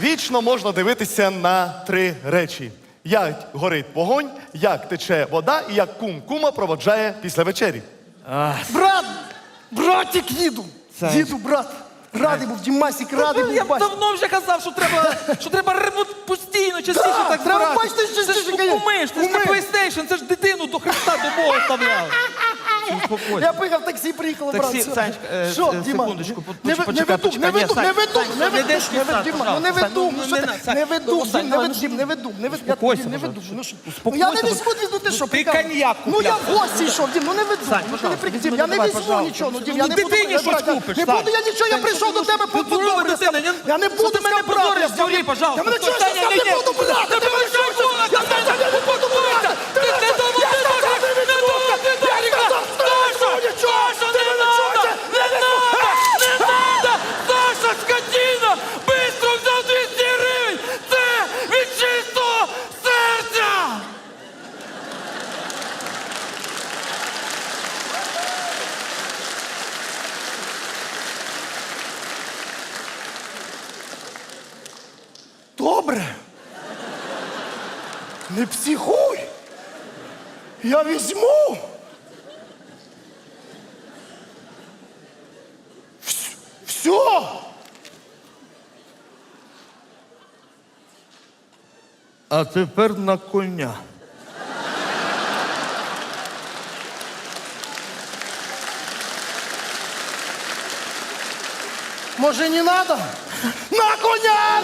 Вічно можна дивитися на три речі: як горить вогонь, як тече вода і як кум кума проводжає після вечері. Брат! Братик їду! Це- Їду, брат! Радий був, Дімасик, радий Ну, Я був бачити. давно вже казав, що треба, що треба ремонт постійно, частіше Да, так треба збирати. бачити, Це ж ну, кумиш, це ж не PlayStation, це ж дитину до Христа до Бога вставляв. Успокойся. Я поїхав в таксі, приїхала, Таксі, брат. Санечка, е, Що, е, Діма? секундочку, по- не, ви- почекай, не веду, почекай. не Ні, веду, Сань, не веду, Сань, не не веду, деш, не веду, Сань, Діма, ну пожалуйста. не Сань, веду, ну, ну не що ти, на- Сань, не веду, ну, Сань, Дім, не ну, веду, ну, Дім, не веду, не веду, я успокойся, тобі не веду, пожалуйста. ну що? Ну я не пожалуйста. візьму, ну ти що, Ти прикалуєш? коньяк Ну я в гості йшов, Дім, ну не веду, Сань, ну ти не пожалуйста, прикинь, Дім, я не давай, візьму пожалуйста. нічого, ну Дім, Ну, я не буду, дитині я, щось брат, я- купиш, не Сань. буду я нічого, я Сань, прийшов до тебе по Ти здорова добре, дитина, я- не буду ти мене з брат, позориш, я- пожалуйста. Мене Саня, я не не буду, брат, Та я ви що, що? Та ти не буду, брат! Ти не думав, не думав, не думав, не думав! Саша, Саша, не надо! Не надо! Не надо! Саша, скотина! Бистро взяв 200 гривень! Це від чистого серця! Добре. Не психуй. Я візьму. Вс- Все. А тепер на коня. Може, не надо? На коня!